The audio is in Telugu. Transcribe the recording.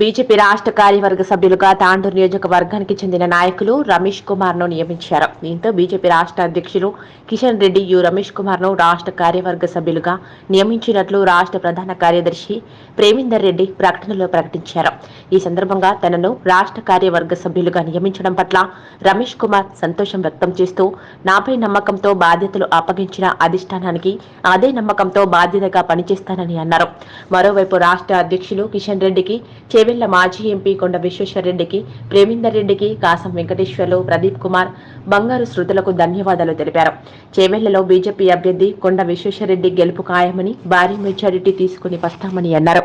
బీజేపీ రాష్ట్ర కార్యవర్గ సభ్యులుగా తాండూరు నియోజకవర్గానికి చెందిన నాయకులు రమేష్ కుమార్ను నియమించారు. దీంతో బీజేపీ రాష్ట్ర అధ్యక్షులు కిషన్ రెడ్డి యు. రమేష్ కుమార్ను రాష్ట్ర కార్యవర్గ సభ్యులుగా నియమించినట్లు రాష్ట్ర ప్రధాన కార్యదర్శి ప్రేమిందర్ రెడ్డి ప్రకటనలో ప్రకటించారు. ఈ సందర్భంగా తనను రాష్ట్ర కార్యవర్గ సభ్యులుగా నియమించడం పట్ల రమేష్ కుమార్ సంతోషం వ్యక్తం చేస్తూ నాపై నమ్మకంతో బాధ్యతలు అప్పగించిన అధిష్టానానికి అదే నమ్మకంతో బాధ్యతగా పనిచేస్తానని అన్నారు. మరోవైపు రాష్ట్ర అధ్యక్షులు కిషన్ రెడ్డికి చేవెళ్ళ మాజీ ఎంపీ కొండ విశ్వేశ్వరరెడ్డికి ప్రేమిందర్ రెడ్డికి కాసం వెంకటేశ్వర్లు ప్రదీప్ కుమార్ బంగారు శృతులకు ధన్యవాదాలు తెలిపారు. చేవెళ్ళలో బీజేపీ అభ్యర్థి కొండ విశ్వేశ్వరరెడ్డి గెలుపు ఖాయమని భారీ మెజారిటీ తీసుకుని వస్తామని అన్నారు.